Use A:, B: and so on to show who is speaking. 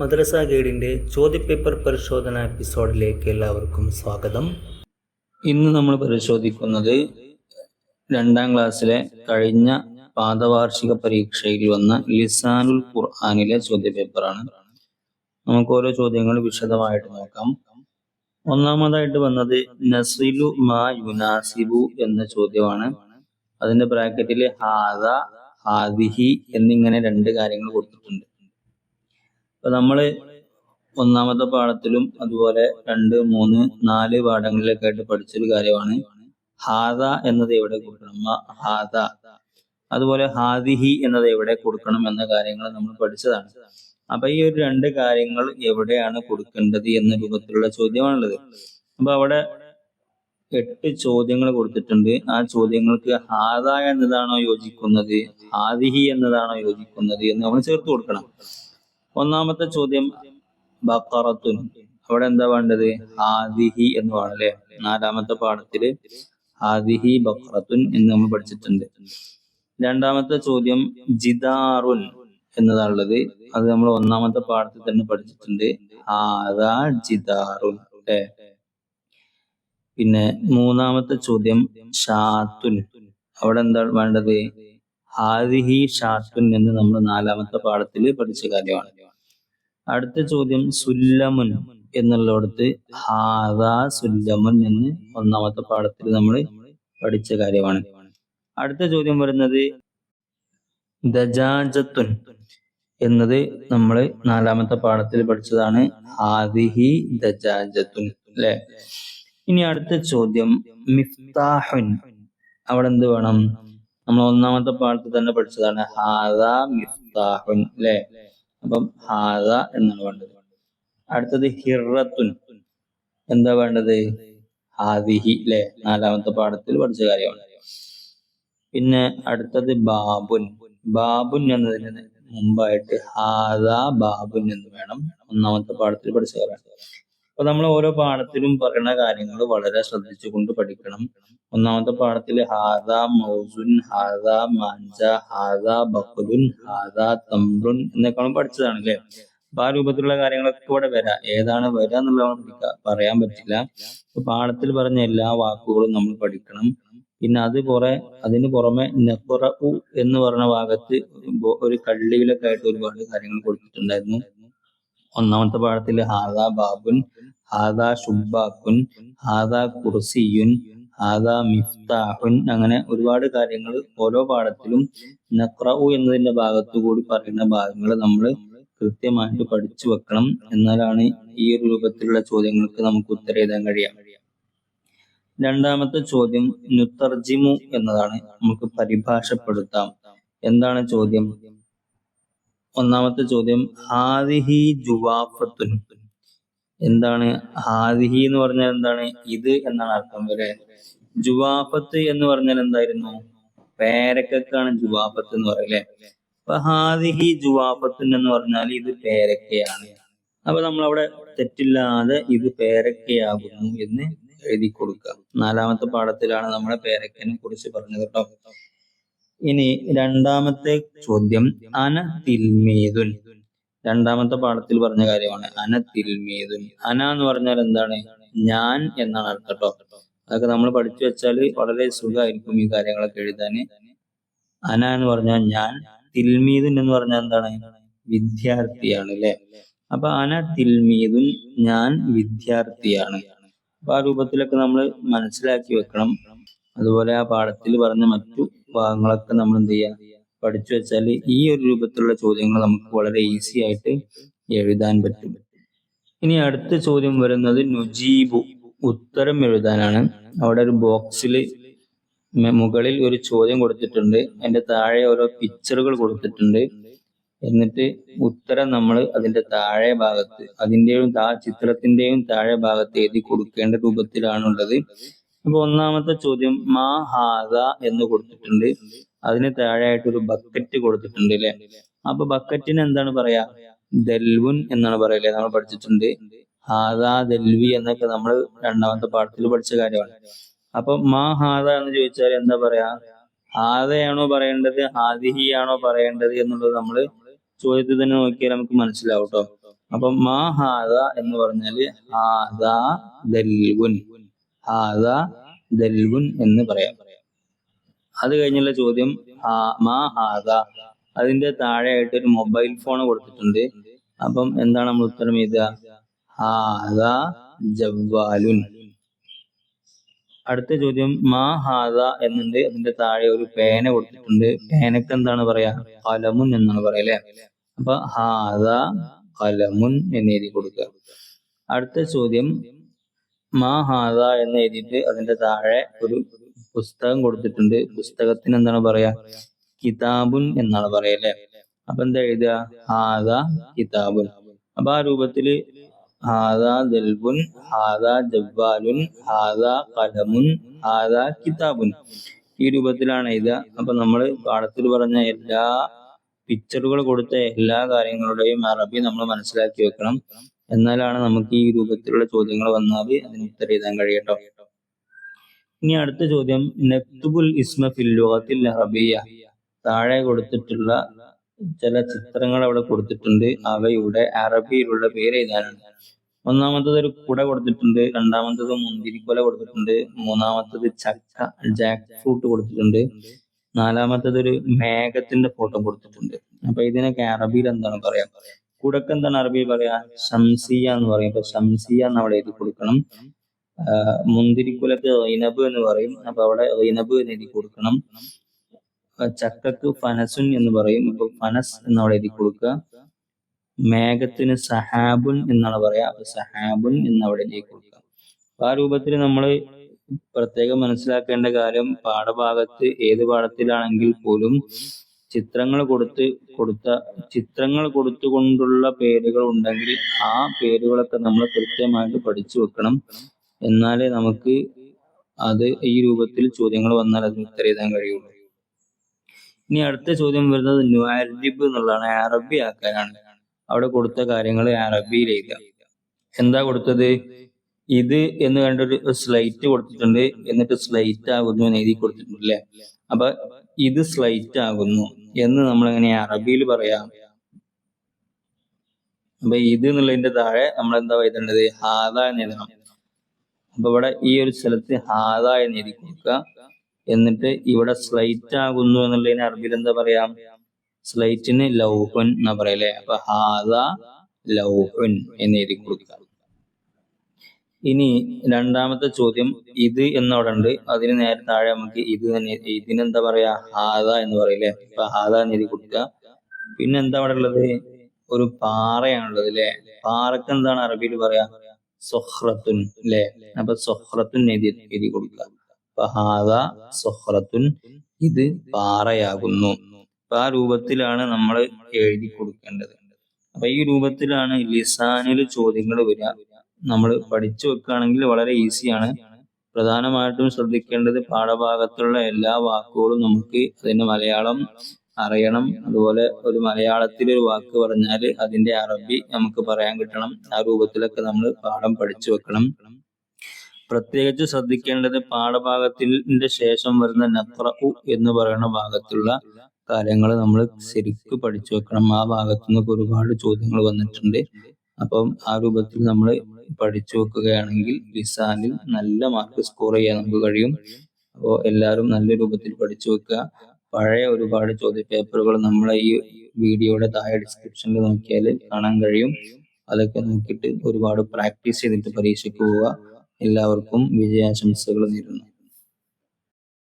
A: മദ്രസ ഗൈഡിന്റെ ചോദ്യപേപ്പർ പരിശോധന എപ്പിസോഡിലേക്ക് എല്ലാവർക്കും സ്വാഗതം.
B: ഇന്ന് നമ്മൾ പരിശോധിക്കുന്നത് രണ്ടാം ക്ലാസ്സിലെ കഴിഞ്ഞ പാദവാർഷിക പരീക്ഷയിൽ വന്ന ലിസാനുൽ ഖുർആാനിലെ ചോദ്യപേപ്പറാണ്. നമുക്ക് ഓരോ ചോദ്യങ്ങൾ വിശദമായിട്ട് നോക്കാം. ഒന്നാമതായിട്ട് വന്നത് നസിലു മാ യുനാസിബു എന്ന ചോദ്യമാണ്. അതിന്റെ ബ്രാക്കറ്റിൽ ഹാദ ഹാദിഹി എന്നിങ്ങനെ രണ്ട് കാര്യങ്ങൾ കൊടുത്തിട്ടുണ്ട്. അപ്പൊ നമ്മൾ ഒന്നാമത്തെ പാഠത്തിലും അതുപോലെ രണ്ട് മൂന്ന് നാല് പാഠങ്ങളിലൊക്കെ ആയിട്ട് പഠിച്ചൊരു കാര്യമാണ്. ഹാദ എന്നത് എവിടെ കൊടുക്കണം? ഹാദ. അതുപോലെ ഹാദിഹി എന്നത് എവിടെ കൊടുക്കണം എന്ന കാര്യങ്ങൾ നമ്മൾ പഠിച്ചതാണ്. അപ്പൊ ഈ ഒരു രണ്ട് കാര്യങ്ങൾ എവിടെയാണ് കൊടുക്കേണ്ടത് എന്ന രൂപത്തിലുള്ള ചോദ്യമാണുള്ളത്. അപ്പൊ അവിടെ എട്ട് ചോദ്യങ്ങൾ കൊടുത്തിട്ടുണ്ട്. ആ ചോദ്യങ്ങൾക്ക് ഹാദ എന്നതാണോ യോജിക്കുന്നത്? ഹാദിഹി എന്നതാണോ യോജിക്കുന്നത് എന്ന് നമ്മൾ ചേർത്ത് കൊടുക്കണം. ഒന്നാമത്തെ ചോദ്യം ബക്കറത്തുൻ. അവിടെ എന്താ വേണ്ടത്? ആദിഹി എന്ന് വേണം അല്ലെ? നാലാമത്തെ പാഠത്തിൽ ആദിഹി ബക്കറത്തുൻ എന്ന് നമ്മൾ പഠിച്ചിട്ടുണ്ട്. രണ്ടാമത്തെ ചോദ്യം ജിദാറുൻ എന്നതാണുള്ളത്. അത് നമ്മൾ ഒന്നാമത്തെ പാഠത്തിൽ തന്നെ പഠിച്ചിട്ടുണ്ട്. ആദാ ജിദാറുൻ അല്ലെ? പിന്നെ മൂന്നാമത്തെ ചോദ്യം ഷാത്തുൻ. അവിടെ എന്താ വേണ്ടത്? ഹാദിഹി ഷാത്തുൻ എന്ന് നമ്മൾ നാലാമത്തെ പാഠത്തിൽ പഠിച്ച കാര്യമാണ്. അടുത്ത ചോദ്യം സുല്ലമുൻ എന്നുള്ളിടത്ത് ഹാദാ സുല്ലമുൻ എന്ന് ഒന്നാമത്തെ പാഠത്തിൽ നമ്മൾ പഠിച്ച കാര്യമാണ്. അടുത്ത ചോദ്യം വരുന്നത് ദജാജത്തുൻ എന്നത് നമ്മൾ നാലാമത്തെ പാഠത്തിൽ പഠിച്ചതാണ്. ഹാദിഹി ദജാജത്തുൻ അല്ലെ? ഇനി അടുത്ത ചോദ്യം മിഫ്താഹുൻ അവിടെ എന്ത് വേണം? നമ്മൾ ഒന്നാമത്തെ പാഠത്തിൽ തന്നെ പഠിച്ചതാണ്. ഹാദാ മിഫ്താഹുൻ അല്ലെ? അപ്പം ഹാദ എന്നാണ് വേണ്ടത്. അടുത്തത് ഹിറത്തുൻ. എന്താ വേണ്ടത്? ഹാദിഹി അല്ലെ നാലാമത്തെ പാഠത്തിൽ പഠിച്ച കാര്യമാണ്. പിന്നെ അടുത്തത് ബാബുൻ. ബാബുൻ എന്നതിന് മുമ്പായിട്ട് ഹാദ ബാബുൻ എന്ന് വേണം. ഒന്നാമത്തെ പാഠത്തിൽ പഠിച്ച കാര്യമാണ്. അപ്പൊ നമ്മൾ ഓരോ പാഠത്തിലും പറയുന്ന കാര്യങ്ങൾ വളരെ ശ്രദ്ധിച്ചുകൊണ്ട് പഠിക്കണം. ഒന്നാമത്തെ പാഠത്തിൽ ഹാദ മൗസുൻ ഹാദ മാൻജ ഹാദ ബക്കുലുൻ ഹാദ തംറുൻ എന്നൊക്കെ പഠിച്ചതാണ് അല്ലേ അപ്പൊ ആ രൂപത്തിലുള്ള കാര്യങ്ങളൊക്കെ ഇവിടെ വരാം. ഏതാണ് വരിക എന്നുള്ളത് പഠിക്കുക പറയാൻ പറ്റില്ല. പാഠത്തിൽ പറഞ്ഞ എല്ലാ വാക്കുകളും നമ്മൾ പഠിക്കണം. പിന്നെ അത് കുറെ അതിന് പുറമെ നെപ്പുറു എന്ന് പറഞ്ഞ ഭാഗത്ത് ഒരു കള്ളിയിലൊക്കെ ആയിട്ട് ഒരുപാട് കാര്യങ്ങൾ കൊടുത്തിട്ടുണ്ടായിരുന്നു. ഒന്നാമത്തെ പാഠത്തിൽ ഹാദാ ബാബുൻ ഹാദാ ഷുബാക്കുൻ ഹാദാ കുർസിയുൻ ഹാദാ മിഫ്താഹുൻ. അങ്ങനെ ഒരുപാട് കാര്യങ്ങൾ ഓരോ പാഠത്തിലും നക്രഉ എന്നതിന്റെ ഭാഗത്തു കൂടി പറയുന്ന ഭാഗങ്ങൾ നമ്മൾ കൃത്യമായിട്ട് പഠിച്ചു വെക്കണം എന്നാലാണ് ഈ ഒരു രൂപത്തിലുള്ള ചോദ്യങ്ങൾക്ക് നമുക്ക് ഉത്തരം എഴുതാൻ കഴിയാം രണ്ടാമത്തെ ചോദ്യം നുത്തർജിമു എന്നതാണ് നമുക്ക് പരിഭാഷപ്പെടുത്താം. എന്താണ് ചോദ്യം? ഒന്നാമത്തെ ചോദ്യം ആദിഹി ജുവാഫത്തുൻ. എന്താണ് ഹാദിഹി എന്ന് പറഞ്ഞാൽ എന്താണ്? ഇത് എന്നാണ് അർത്ഥം. വരെ ജുവാഫത്ത് എന്ന് പറഞ്ഞാൽ എന്തായിരുന്നു? പേരക്കാണ് ജുവാഫത്ത് എന്ന് പറയല്ലേ അപ്പൊ ഹാദിഹി ജുവാഫത്ത് എന്ന് പറഞ്ഞാൽ ഇത് പേരക്കയാണ്. അപ്പൊ നമ്മൾ അവിടെ തെറ്റില്ലാതെ ഇത് പേരക്കയാകുന്നു എന്ന് എഴുതി കൊടുക്കുക. നാലാമത്തെ പാഠത്തിലാണ് നമ്മളെ പേരക്കനെ കുറിച്ച് പറഞ്ഞത് കേട്ടോ. ഇനി രണ്ടാമത്തെ ചോദ്യം. അന രണ്ടാമത്തെ പാഠത്തിൽ പറഞ്ഞ കാര്യമാണ് അന തിൽമീതുൻ അന എന്ന് പറഞ്ഞാൽ എന്താണ്? ഞാൻ എന്നാണ് അർത്ഥം കേട്ടോ. അതൊക്കെ നമ്മൾ പഠിച്ചു വെച്ചാൽ വളരെ സുഖമായിരിക്കും ഈ കാര്യങ്ങളൊക്കെ എഴുതാന്. അന എന്ന് പറഞ്ഞാൽ ഞാൻ തിൽമീതുൻ എന്ന് പറഞ്ഞാൽ എന്താണ്? വിദ്യാർത്ഥിയാണ് അല്ലെ? അപ്പൊ അന തിൽമീതുൻ ഞാൻ വിദ്യാർത്ഥിയാണ്. അപ്പൊ ആ രൂപത്തിലൊക്കെ നമ്മൾ മനസ്സിലാക്കി വെക്കണം. അതുപോലെ ആ പാഠത്തിൽ പറഞ്ഞ മറ്റു ഭാഗങ്ങളൊക്കെ നമ്മൾ എന്ത് ചെയ്യുക പഠിച്ചു വെച്ചാൽ ഈ ഒരു രൂപത്തിലുള്ള ചോദ്യങ്ങൾ നമുക്ക് വളരെ ഈസി ആയിട്ട് എഴുതാൻ പറ്റും. ഇനി അടുത്ത ചോദ്യം വരുന്നത് നുജീബു. ഉത്തരം എഴുതാനാണ്. അവിടെ ഒരു ബോക്സിൽ മുകളിൽ ഒരു ചോദ്യം കൊടുത്തിട്ടുണ്ട്. അതിന്റെ താഴെ ഓരോ പിക്ചറുകൾ കൊടുത്തിട്ടുണ്ട്. എന്നിട്ട് ഉത്തരം നമ്മൾ അതിന്റെ താഴെ ഭാഗത്ത് അതിന്റെയും താ ചിത്രത്തിന്റെയും താഴെ ഭാഗത്ത് എഴുതി കൊടുക്കേണ്ട രൂപത്തിലാണുള്ളത്. അപ്പൊ ഒന്നാമത്തെ ചോദ്യം മാ ഹാദ എന്ന് കൊടുത്തിട്ടുണ്ട്. അതിന് താഴെയായിട്ട് ഒരു ബക്കറ്റ് കൊടുത്തിട്ടുണ്ട് അല്ലെ അപ്പൊ ബക്കറ്റിന് എന്താണ് പറയാ? ദൽവുൻ എന്നാണ് പറയല്ലേ നമ്മൾ പഠിച്ചിട്ടുണ്ട്. ഹാദാ ദൽവി എന്നൊക്കെ നമ്മൾ രണ്ടാമത്തെ പാഠത്തിൽ പഠിച്ച കാര്യമാണ്. അപ്പൊ മാ ഹാദ എന്ന് ചോദിച്ചാൽ എന്താ പറയാ? ഹാദയാണോ പറയേണ്ടത്? ഹാദിഹി ആണോ പറയേണ്ടത് എന്നുള്ളത് നമ്മൾ ചോദ്യത്തിൽ തന്നെ നോക്കിയാൽ നമുക്ക് മനസ്സിലാവും കേട്ടോ അപ്പൊ മാ ഹാദ എന്ന് പറഞ്ഞാൽ ഹാദ ദൽവുൻ ഹാദ ദൽവുൻ എന്ന് പറയാം. അത് കഴിഞ്ഞുള്ള ചോദ്യം മാ ഹാദ. അതിന്റെ താഴെയായിട്ട് ഒരു മൊബൈൽ ഫോൺ കൊടുത്തിട്ടുണ്ട്. അപ്പം എന്താണ് നമ്മൾ ഉത്തരം ഹാദ ജവ്വാലുൻ. അടുത്ത ചോദ്യം മാ ഹാദ എന്നുണ്ട്. അതിന്റെ താഴെ ഒരു പേന കൊടുത്തിട്ടുണ്ട്. പേനക്ക് എന്താണ് പറയാ? കലമുൻ എന്നാണ് പറയാ അല്ലെ? അപ്പൊ ഹാദ കലമുൻ എന്ന് എഴുതി കൊടുക്കുക. അടുത്ത ചോദ്യം മാ ഹാദ എന്ന് എഴുതിയിട്ട് അതിന്റെ താഴെ ഒരു പുസ്തകം കൊടുത്തിട്ടുണ്ട്. പുസ്തകത്തിന് എന്താണ് പറയാ? കിതാബുൻ എന്നാണ് പറയല്ലേ? അപ്പൊ എന്താ എഴുതുക? ഹാദ കിതാബുൻ. അപ്പൊ ആ രൂപത്തിൽ ഹാദ ദൽബുൻ ഹാദ ജബ്ബാലുൻ ഹാദ കലമുൻ ഹാദ കിതാബുൻ. ഈ രൂപത്തിലാണ് എഴുതുക. അപ്പൊ നമ്മൾ പാഠത്തിൽ പറഞ്ഞ എല്ലാ പിക്ചറുകൾ കൊടുത്ത എല്ലാ കാര്യങ്ങളുടെയും അറബി നമ്മൾ മനസ്സിലാക്കി വെക്കണം. എന്നാലാണ് നമുക്ക് ഈ രൂപത്തിലുള്ള ചോദ്യങ്ങൾ വന്നാൽ അതിന് ഉത്തരം എഴുതാൻ കഴിയട്ടോ. ഇനി അടുത്ത ചോദ്യം നക്തുബുൽ ഇസ്മ ഫിൽ ലുഗത്തിൽ അറബിയ താഴെ കൊടുത്തിട്ടുള്ള ചില ചിത്രങ്ങൾ അവിടെ കൊടുത്തിട്ടുണ്ട്. അവയുടെ അറബിയിലുള്ള പേര് എഴുതാനാണ് ഒന്നാമത്തത് ഒരു കുട കൊടുത്തിട്ടുണ്ട് രണ്ടാമത്തത് മുന്തിരിക്കൊല കൊടുത്തിട്ടുണ്ട് മൂന്നാമത്തത് ചക്ക ജാക്ക് ഫ്രൂട്ട് കൊടുത്തിട്ടുണ്ട് നാലാമത്തത് ഒരു മേഘത്തിന്റെ ഫോട്ടോ കൊടുത്തിട്ടുണ്ട്. അപ്പൊ ഇതിനൊക്കെ അറബിയിൽ എന്താണ് പറയാ? കുടക്ക് എന്താണ് അറബിയിൽ പറയാ? ഷംസിയ എന്ന് പറയും. അപ്പൊ ഷംസിയ എന്ന് അവിടെ എഴുതി കൊടുക്കണം. മുന്തിരിക്കുലക്ക് റൈനബ് എന്ന് പറയും. അപ്പൊ അവിടെ റൈനബ് എന്ന് എഴുതി കൊടുക്കണം. ചക്കക്ക് ഫനസുൻ എന്ന് പറയും. അപ്പൊ ഫനസ് എന്നവിടെ എഴുതി കൊടുക്കുക. മേഘത്തിന് സഹാബുൻ എന്നാണ് പറയാ അപ്പൊ സഹാബുൻ എന്നവിടെ എഴുതി കൊടുക്കുക. അപ്പൊ ആ രൂപത്തിൽ നമ്മൾ പ്രത്യേകം മനസ്സിലാക്കേണ്ട കാര്യം പാഠഭാഗത്ത് ഏത് പാഠത്തിലാണെങ്കിൽ പോലും ചിത്രങ്ങൾ കൊടുത്ത് കൊടുത്ത ചിത്രങ്ങൾ കൊടുത്തുകൊണ്ടുള്ള പേരുകൾ ഉണ്ടെങ്കിൽ ആ പേരുകളൊക്കെ നമ്മൾ കൃത്യമായിട്ട് പഠിച്ചു വെക്കണം. എന്നാലേ നമുക്ക് അത് ഈ രൂപത്തിൽ ചോദ്യങ്ങൾ വന്നാൽ അതിന് ഉത്തരം എഴുതാൻ കഴിയുള്ളൂ. ഇനി അടുത്ത ചോദ്യം വരുന്നത് നുഅരിബ് എന്നുള്ളതാണ്. അറബി ആക്കാനാണ് അവിടെ കൊടുത്ത കാര്യങ്ങൾ അറബിയിൽ എന്താ കൊടുത്തത്? ഇത് എന്ന് കണ്ടൊരു സ്ലൈറ്റ് കൊടുത്തിട്ടുണ്ട്. എന്നിട്ട് സ്ലൈറ്റ് ആകുന്നു എന്ന് എഴുതി കൊടുത്തിട്ടുണ്ട് അല്ലെ അപ്പൊ ഇത് സ്ലൈറ്റ് ആകുന്നു എന്ന് നമ്മൾ എങ്ങനെ അറബിയിൽ പറയാം? അപ്പൊ ഇത് എന്നുള്ളതിന്റെ താഴെ നമ്മൾ എന്താ എഴുതേണ്ടത്? ഹാദ എന്ന് എഴുതണം. അപ്പൊ ഇവിടെ ഈ ഒരു സ്ഥലത്ത് ഹാദ എന്ന് എഴുതി കൊടുക്കുക. എന്നിട്ട് ഇവിടെ സ്ലൈറ്റ് ആകുന്നു എന്നുള്ളതിന് അറബിയിൽ എന്താ പറയാം? സ്ലൈറ്റിന് ലൗഹുൻ എന്നാ പറയല്ലേ അപ്പൊ ഹാദ ലൗഹുൻ എന്ന് എഴുതി കൊടുക്കുക. ഇനി രണ്ടാമത്തെ ചോദ്യം ഇത് എന്നവിടെ ഉണ്ട്. അതിന് നേരെ താഴെ നമുക്ക് ഇത് തന്നെ ഇതിനെന്താ പറയാ? ഹാദ എന്ന് പറയില്ലേ അപ്പൊ ഹാദ എന്ന് എഴുതി കൊടുക്കുക. പിന്നെ എന്താ അവിടെ ഉള്ളത്? ഒരു പാറയാണുള്ളത് അല്ലെ? പാറക്ക് എന്താണ് അറബിയിൽ പറയാ? സൊഹ്റത്തുൻ അല്ലെ അപ്പൊ സൊഹ്റത്തുൻ എഴുതി എഴുതി കൊടുക്കുക. അപ്പൊ ഹാദ സൊഹ്റത്തുൻ ഇത് പാറയാകുന്നു. അപ്പൊ ആ രൂപത്തിലാണ് നമ്മൾ എഴുതി കൊടുക്കേണ്ടത്. അപ്പൊ ഈ രൂപത്തിലാണ് ലിസാനിൽ ചോദ്യങ്ങൾ വരിക. നമ്മൾ പഠിച്ചു വെക്കുകയാണെങ്കിൽ വളരെ ഈസിയാണ്. പ്രധാനമായിട്ടും ശ്രദ്ധിക്കേണ്ടത് പാഠഭാഗത്തുള്ള എല്ലാ വാക്കുകളും നമുക്ക് അതിന്റെ മലയാളം അറിയണം. അതുപോലെ ഒരു മലയാളത്തിൽ ഒരു വാക്ക് പറഞ്ഞാൽ അതിന്റെ അറബി നമുക്ക് പറയാൻ കിട്ടണം. ആ രൂപത്തിലൊക്കെ നമ്മൾ പാഠം പഠിച്ചു വെക്കണം. പ്രത്യേകിച്ച് ശ്രദ്ധിക്കേണ്ടത് പാഠഭാഗത്തിന്റെ ശേഷം വരുന്ന നത്രഉ എന്ന് പറയുന്ന ഭാഗത്തുള്ള കാര്യങ്ങൾ നമ്മൾ ശരിക്ക് പഠിച്ചു വെക്കണം. ആ ഭാഗത്തു നിന്നൊക്കെ ഒരുപാട് ചോദ്യങ്ങൾ വന്നിട്ടുണ്ട്. അപ്പം ആ രൂപത്തിൽ നമ്മൾ പഠിച്ചു വെക്കുകയാണെങ്കിൽ ലിസാനിൽ നല്ല മാർക്ക് സ്കോർ ചെയ്യാൻ നമുക്ക് കഴിയും. അപ്പോൾ എല്ലാവരും നല്ല രൂപത്തിൽ പഠിച്ചു വെക്കുക. പഴയ ഒരുപാട് ചോദ്യ പേപ്പറുകൾ നമ്മളെ ഈ വീഡിയോയുടെ താഴെ ഡിസ്ക്രിപ്ഷനിൽ നോക്കിയാൽ കാണാൻ കഴിയും. അതൊക്കെ നോക്കിയിട്ട് ഒരുപാട് പ്രാക്ടീസ് ചെയ്തിട്ട് പരീക്ഷയ്ക്ക് പോവുക. എല്ലാവർക്കും വിജയാശംസകൾ നേരുന്നു.